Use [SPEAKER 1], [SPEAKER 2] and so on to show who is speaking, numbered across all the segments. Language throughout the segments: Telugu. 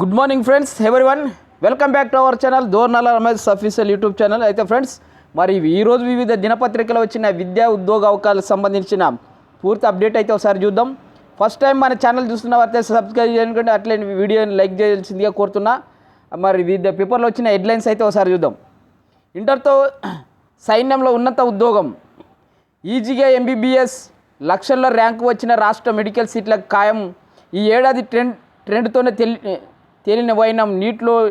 [SPEAKER 1] Good morning friends everyone welcome back to our channel Dornala Ramesh official YouTube channel అయితే ఫ్రెండ్స్ మరి ఈరోజు వివిధ దినపత్రికలు వచ్చిన విద్యా ఉద్యోగ అవకాశాలకు సంబంధించిన పూర్తి అప్డేట్ అయితే ఒకసారి చూద్దాం. ఫస్ట్ టైం మన ఛానల్ చూస్తున్న వారైతే సబ్స్క్రైబ్ చేయండి అట్లే వీడియోని లైక్ చేయాల్సిందిగా కోరుతున్నా. మరి వివిధ పేపర్లో వచ్చిన హెడ్లైన్స్ అయితే ఒకసారి చూద్దాం. ఇంటర్తో సైన్యంలో ఉన్నత ఉద్యోగం. ఈజీగా ఎంబీబీఎస్ లక్షల్లో ర్యాంకు వచ్చిన రాష్ట్ర మెడికల్ సీట్లకు ఖాయం. ఈ ఏడాది ట్రెండ్ ట్రెండ్తోనే తెలి తేలిన వైనం నీట్లో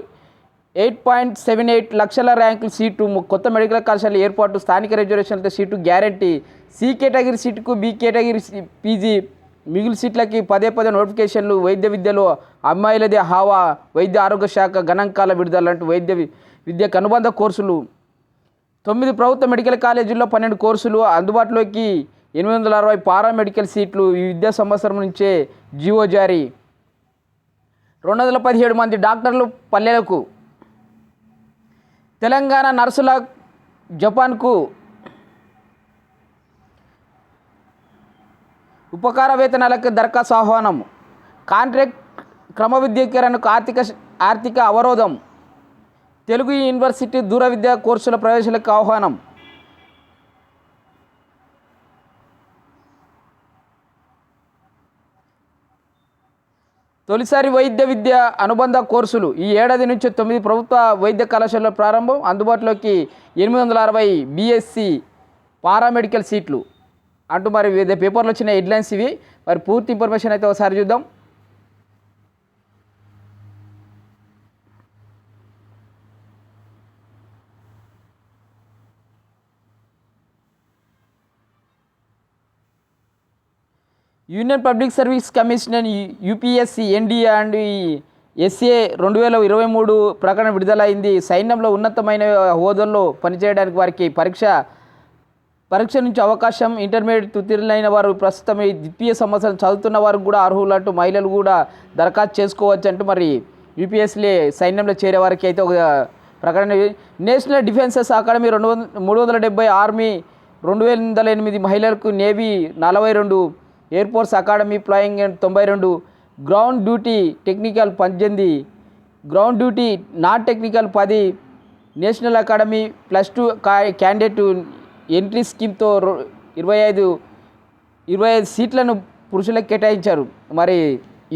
[SPEAKER 1] ఎయిట్ పాయింట్ సెవెన్ ఎయిట్ లక్షల ర్యాంకుల సీటు కొత్త మెడికల్ కళాశాల ఏర్పాటు స్థానిక రిజర్వేషన్లతో సీటు గ్యారంటీ. సి కేటగిరీ సీటుకు బి కేటగిరీ సీ- పీజీ. మిగులు సీట్లకి పదే పదే నోటిఫికేషన్లు వైద్య విద్యలో అమ్మాయిలదే హావా వైద్య ఆరోగ్య శాఖ గణాంకాల విడుదల లాంటి వైద్య విద్యకు అనుబంధ కోర్సులు. తొమ్మిది ప్రభుత్వ మెడికల్ కాలేజీల్లో పన్నెండు కోర్సులు. అందుబాటులోకి ఎనిమిది వందల అరవై పారామెడికల్ సీట్లు ఈ విద్యా సంవత్సరం నుంచే జీవో జారీ. రెండు వందల పదిహేడు మంది డాక్టర్లు పల్లెలకు తెలంగాణ నర్సుల జపాన్కు ఉపకార వేతనాలకు దరఖాస్తు ఆహ్వానం. కాంట్రాక్ట్ క్రమవిద్యీకరణకు ఆర్థిక ఆర్థిక అవరోధం. తెలుగు యూనివర్సిటీ దూర విద్యా కోర్సుల ప్రవేశాలకు ఆహ్వానం. తొలిసారి వైద్య విద్య అనుబంధ కోర్సులు ఈ ఏడాది నుంచి తొమ్మిది ప్రభుత్వ వైద్య కళాశాలల ప్రారంభం. అందుబాటులోకి ఎనిమిది వందల అరవై బీఎస్సీ పారామెడికల్ సీట్లు. అంటూ మరి వివిధ పేపర్లు వచ్చిన హెడ్లైన్స్ ఇవి. మరి పూర్తి ఇన్ఫర్మేషన్ అయితే ఒకసారి చూద్దాం. Union public service commission UPSC NDA and SA రెండు వేల ఇరవై మూడు ప్రకటన విడుదలైంది. సైన్యంలో ఉన్నతమైన హోదాల్లో పనిచేయడానికి వారికి పరీక్ష పరీక్ష నుంచి అవకాశం ఇంటర్మీడియట్ ఉత్తీర్ణులైన వారు ప్రస్తుతం ఈ ద్వితీయ సంవత్సరం చదువుతున్న వారు కూడా అర్హులంటూ మహిళలు కూడా దరఖాస్తు చేసుకోవచ్చు అంటూ మరి యూపీఎస్సీ సైన్యంలో చేరే వారికి అయితే ఒక ప్రకటన నేషనల్ డిఫెన్సెస్ అకాడమీ రెండు వందల మూడు వందల డెబ్బై ఆర్మీ రెండు వేల వందల ఎనిమిది మహిళలకు నేవీ నలభై రెండు air force academy flying and తొంభై రెండు గ్రౌండ్ డ్యూటీ టెక్నికల్ పద్దెనిమిది. గ్రౌండ్ డ్యూటీ నాన్ టెక్నికల్ పది. నేషనల్ అకాడమీ ప్లస్ టూ కా క్యాండిడేట్ ఎంట్రీ స్కీమ్తో ఇరవై ఐదు ఇరవై ఐదు సీట్లను పురుషులకు కేటాయించారు. మరి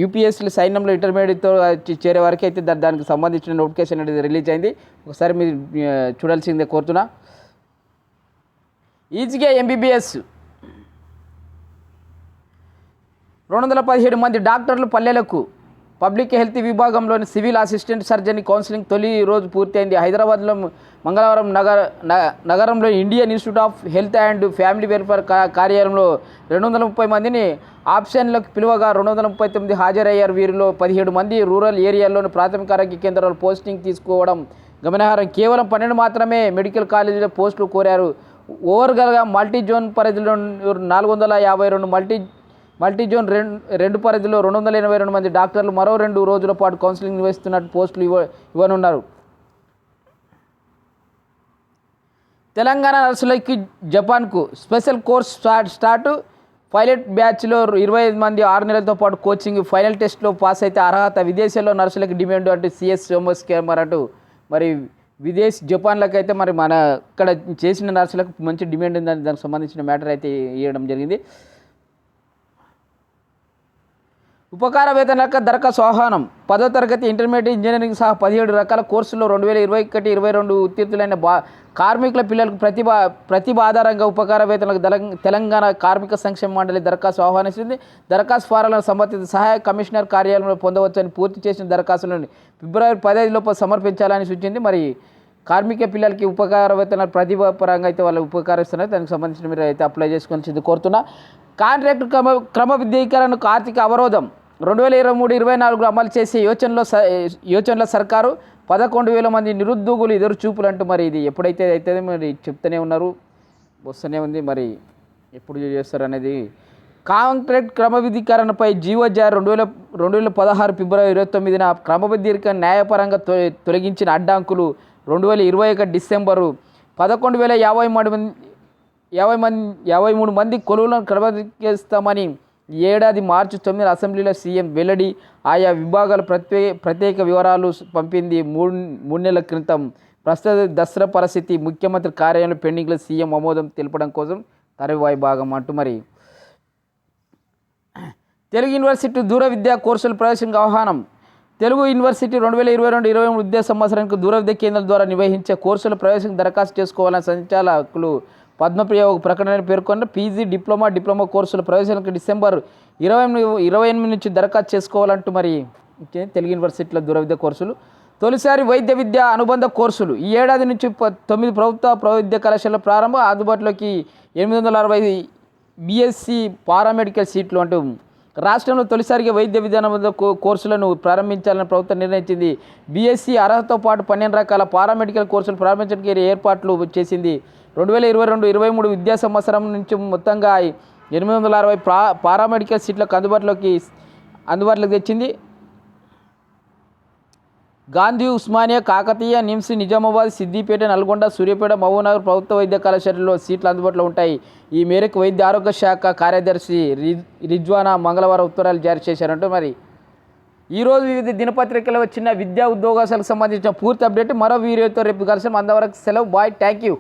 [SPEAKER 1] యూపీఎస్సీ సైన్యంలో ఇంటర్మీడియట్తో చేరే వరకు అయితే దానికి సంబంధించిన నోటిఫికేషన్ అనేది రిలీజ్ అయింది. ఒకసారి మీరు చూడాల్సిందే కోరుతున్నా. ఈజీగా ఎంబీబీఎస్ రెండు వందల పదిహేడు మంది డాక్టర్లు పల్లెలకు పబ్లిక్ హెల్త్ విభాగంలోని సివిల్ అసిస్టెంట్ సర్జరీ కౌన్సిలింగ్ తొలి రోజు పూర్తయింది. హైదరాబాద్లో మంగళవారం నగర న- నగరంలో Indian institute of health and family welfare కార్యాలయంలో రెండు వందల ముప్పై మందిని ఆప్షన్లకు పిలువగా రెండు వందల ముప్పై తొమ్మిది హాజరయ్యారు. వీరిలో పదిహేడు మంది రూరల్ ఏరియాల్లోని ప్రాథమిక ఆరోగ్య కేంద్రాల్లో పోస్టింగ్ తీసుకోవడం గమనార్హం. కేవలం పన్నెండు మాత్రమే మెడికల్ కాలేజీలో పోస్టులు కోరారు. ఓవర్గా మల్టీ జోన్ పరిధిలో నాలుగు వందల యాభై రెండు మల్టీ మల్టీ జోన్ రెండు రెండు పరిధిలో రెండు వందల ఎనభై రెండు మంది డాక్టర్లు మరో రెండు రోజుల పాటు కౌన్సిలింగ్ నిర్వహిస్తున్నట్టు పోస్టులు ఇవ్వ ఇవ్వనున్నారు. తెలంగాణ నర్సులకి జపాన్కు special course start start. Pilot బ్యాచ్లో ఇరవై ఐదు మంది ఆరు నెలలతో పాటు కోచింగ్ ఫైనల్ టెస్ట్లో పాస్ అయితే అర్హత విదేశాల్లో నర్సులకు డిమాండ్ అంటూ సిఎస్ సోమస్ కేమర్ అంటూ మరి విదేశ్ జపాన్లకు అయితే మరి మన ఇక్కడ చేసిన నర్సులకు మంచి డిమాండ్ ఉందని దానికి సంబంధించిన మ్యాటర్ అయితే ఇవ్వడం జరిగింది. ఉపకార వేతనక దరఖాస్తు ఆహ్వానం. పదో తరగతి ఇంటర్మీడియట్ ఇంజనీరింగ్ సహా పదిహేడు రకాల కోర్సుల్లో రెండు వేల ఇరవై ఒకటి ఇరవై రెండు ఉత్తీర్తులైన బా కార్మికుల పిల్లలకు ప్రతిభ ప్రతిభ ఆధారంగా ఉపకార వేతనకు తెలంగాణ కార్మిక సంక్షేమ మండలి దరఖాస్తు ఆహ్వానిస్తుంది. దరఖాస్తు ఫారాలను సంబంధిత సహాయ కమిషనర్ కార్యాలయంలో పొందవచ్చని పూర్తి చేసిన దరఖాస్తులను ఫిబ్రవరి పదహైదు లోపు సమర్పించాలని సూచించింది మరి కార్మిక పిల్లలకి ఉపకార ప్రతిభ పరంగా అయితే వాళ్ళు ఉపకారిస్తున్నారు. దానికి సంబంధించిన మీరు అయితే అప్లై చేసుకొని కోరుతున్నా. కాంట్రాక్ట్ క్రమ క్రమబద్ధీకరణకు ఆర్థిక అవరోధం రెండు వేల ఇరవై మూడు ఇరవై నాలుగులో అమలు చేసే యోచనలో స- యోచనలో సర్కారు పదకొండు వేల మంది నిరుద్యోగులు ఎదురు చూపులు అంటూ మరి ఇది ఎప్పుడైతే అయితే మరి చెప్తూనే ఉన్నారు. వస్తూనే ఉంది మరి ఎప్పుడు చేస్తారు అనేది కాంట్రాక్ట్ క్రమబద్ధీకరణపై జీవో జారీ రెండు వేల రెండు వేల పదహారు ఫిబ్రవరి ఇరవై తొమ్మిదిన క్రమబద్ధీకరణ న్యాయపరంగా తొ- తొలగించిన అడ్డంకులు రెండు వేల ఇరవై ఒకటి డిసెంబరు పదకొండు వేల యాభై మూడు మంది యాభై మంది యాభై మూడు మంది కొలువులను క్రమబద్ధీకరిస్తామని ఏడాది మార్చి తొమ్మిది అసెంబ్లీలో సీఎం వెల్లడి ఆయా విభాగాల ప్రత్యే ప్రత్యేక వివరాలు పంపింది. మూడు మూడు నెలల క్రితం ప్రస్తుత దసరా పరిస్థితి ముఖ్యమంత్రి కార్యాలయంలో పెండింగ్లో సీఎం ఆమోదం తెలపడం కోసం తరవాయి భాగం అంటూ మరి. తెలుగు యూనివర్సిటీ దూర విద్యా కోర్సుల ప్రవేశంగా ఆహ్వానం. తెలుగు యూనివర్సిటీ రెండు వేల ఇరవై రెండు ఇరవై మూడు విద్యా సంవత్సరానికి దూరవిద్య కేంద్రం ద్వారా నిర్వహించే కోర్సుల ప్రవేశం దరఖాస్తు చేసుకోవాలని సంచాలకులు పద్మప్రియ ఒక ప్రకటన పేర్కొన్న పీజీ డిప్లొమా డిప్లొమా కోర్సుల ప్రవేశానికి డిసెంబర్ ఇరవై ఎనిమిది ఇరవై ఎనిమిది నుంచి దరఖాస్తు చేసుకోవాలంటూ మరి తెలుగు యూనివర్సిటీలో దూరవిద్య కోర్సులు. తొలిసారి వైద్య విద్య అనుబంధ కోర్సులు. ఈ ఏడాది నుంచి ప- తొమ్మిది ప్రభుత్వ ప్రవిద్య కళాశాల ప్రారంభం. అందుబాటులోకి ఎనిమిది వందల అరవై బీఎస్సీ పారామెడికల్ సీట్లు అంటూ రాష్ట్రంలో తొలిసారిగా వైద్య విధానం కోర్సులను ప్రారంభించాలని ప్రభుత్వం నిర్ణయించింది. బీఎస్సీ అర్హతతో పాటు పన్నెండు రకాల పారామెడికల్ కోర్సులు ప్రారంభించడానికి ఏర్పాట్లు చేసింది. రెండు వేల ఇరవై రెండు ఇరవై మూడు విద్యా సంవత్సరం నుంచి మొత్తంగా ఎనిమిది వందల అరవై పా పారామెడికల్ సీట్లకు అందుబాటులోకి అందుబాటులోకి తెచ్చింది. గాంధీ ఉస్మానియా కాకతీయ నిమ్స్ నిజామాబాద్ సిద్దిపేట నల్గొండ సూర్యాపేట మహబూబ్నగర్ ప్రభుత్వ వైద్య కళాశాలలో సీట్లు అందుబాటులో ఉంటాయి. ఈ మేరకు వైద్య ఆరోగ్య శాఖ కార్యదర్శి రిజ్వానా మంగళవారం ఉత్తరాలు జారీ చేశారంటూ మరి. ఈరోజు వివిధ దినపత్రికలో వచ్చిన విద్యా ఉద్యోగాలకు సంబంధించిన పూర్తి అప్డేట్ మరో వీడియోతో రేపు కలిసి అంతవరకు సెలవు. బాయ్. Thank you